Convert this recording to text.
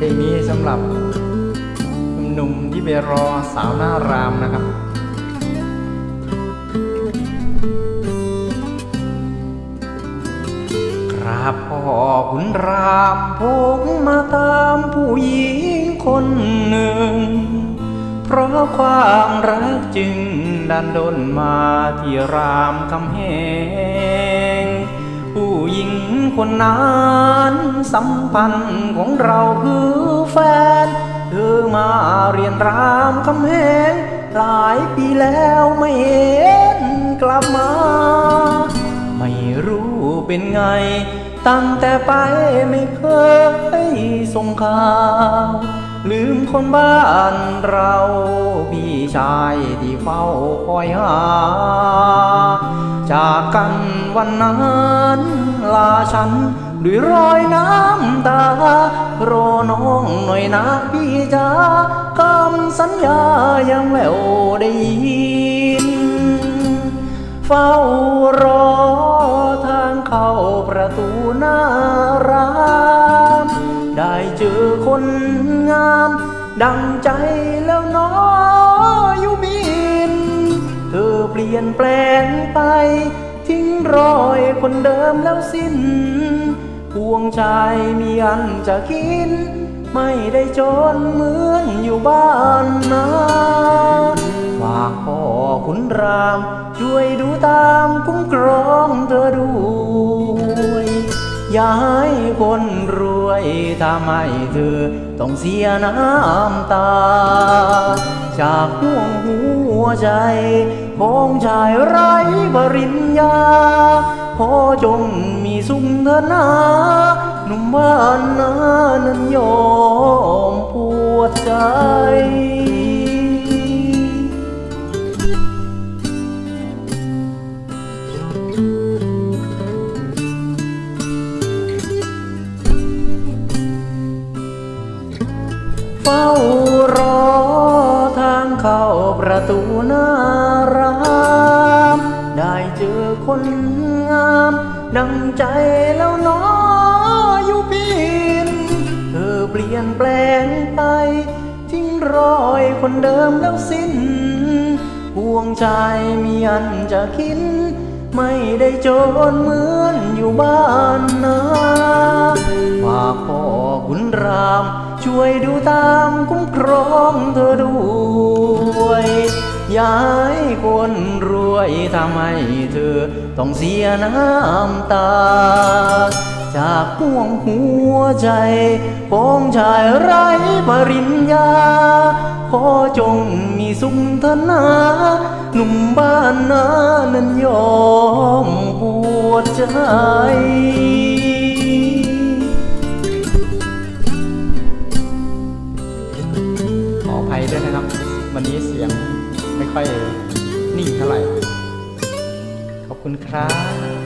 เพลงนี้สำหรับหนุ่มที่ไปรอสาวหน้ารามนะครับกราบพ่อขุนรามพงมาตามผู้หญิงคนหนึ่ง เพราะความรักจึงดันดนมาที่รามคำแหง คนนั้นสัมพันธ์ของเราคือแฟน เธอมาเรียนรามคำแหงหลายปีแล้วไม่เห็นกลับมา ไม่รู้เป็นไง ตั้งแต่ไปไม่เคยส่งข่าว ลืมคนบ้านเรา พี่ชายที่เฝ้าคอยหา จากกันวันนั้นลาฉันด้วยรอยน้ำตา โรอน้องหน่อยนะพี่จ๋าคำสัญญายังแววได้ยิน เฝ้ารอทางเข้าประตูหน้ารามได้เจอคนงาม ดังใจแล้ว ยนแปลงไป ทิ้งรอยคนเดิมแล้วสิ้นพวงชายมีอันจะกิน ไม่ได้จนเหมือนอยู่บ้านนาฝากพ่อขุนราม ช่วยดูตามคุ้มครองเธอด้วยอย่าให้คนรวยทำให้เธอต้องเสียน้ำตา จากห่วงหัวใจ ของชายไร้ปริญญาขอจงมีสุขเถิดนาหนุ่มบ้านนานั้นยอมปวดใจเฝ้ารอ เข้าประตูหน้ารามได้เจอคนงาม ดังใจแล้วน้ออยู่พินเธอเปลี่ยนแปลงไปทิ้งรอยคนเดิมแล้วสิ้นห่วงใจมีอันจะคิดไม่ได้จนเหมือนอยู่บ้านนาฝากพ่อขุนราม ช่วยดูตามคุ้มครองเธอด้วยอย่าให้คนรวยทำให้เธอต้องเสียน้ำตา จากห่วงหัวใจของชายไร้ปริญญา ขอจงมีสุขเถอะนาหนุ่มบ้านนานั้นยอมปวดใจ ด้วยนะครับ วันนี้เสียงไม่ค่อยนิ่งเท่าไหร่ ขอบคุณครับ